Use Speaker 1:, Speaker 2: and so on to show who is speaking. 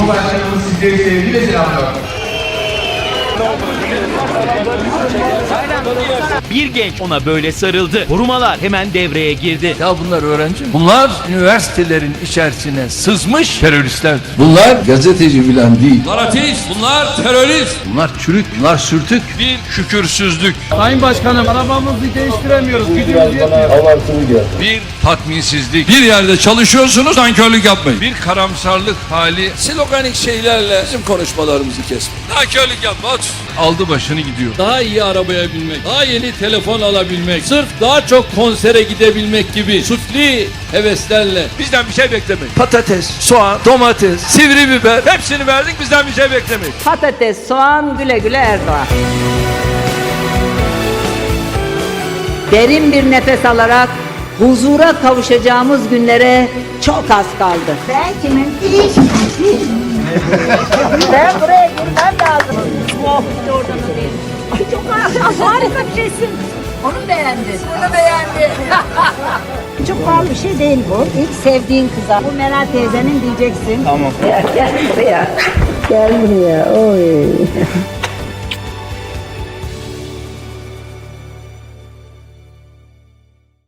Speaker 1: Cumhurbaşkanımız sizleri sevgiyle selamlıyor.
Speaker 2: Bir genç ona böyle sarıldı. Korumalar hemen devreye girdi.
Speaker 3: Ya bunlar öğrenci mi? Bunlar üniversitelerin içerisine sızmış teröristlerdir. Bunlar gazeteci bilen değil.
Speaker 4: Bunlar ateist, bunlar terörist.
Speaker 3: Bunlar çürük, bunlar sürtük. Bir şükürsüzlük,
Speaker 5: Sayın Başkanım arabamızı değiştiremiyoruz. Gücümüz yetmiyor.
Speaker 3: bir tatminsizlik,
Speaker 4: Bir yerde çalışıyorsunuz, nankörlük yapmayın.
Speaker 3: bir karamsarlık hali
Speaker 4: Sloganik şeylerle bizim konuşmalarımızı kesmeyin. Nankörlük yapma, otur.
Speaker 3: Aldı başını gidiyor.
Speaker 4: Daha iyi arabaya binmek, daha yeni telefon alabilmek, sırf daha çok konsere gidebilmek gibi süfli heveslerle bizden bir şey beklemeyin. Patates, soğan, domates, sivri biber hepsini verdik bizden bir şey beklemeyin.
Speaker 6: Patates, soğan, güle güle Erdoğan. Derin bir nefes alarak huzura kavuşacağımız günlere çok az kaldı.
Speaker 7: Ben kimin? Ben buraya. De oradan alayım. Ay çok harika, harika bir şeysin. Onu beğendi. Onu beğendi. çok pahalı bir şey değil bu. İlk sevdiğin kıza. Bu Meral teyzenin diyeceksin. Tamam. Gel, gel buraya. Gel buraya. Oy.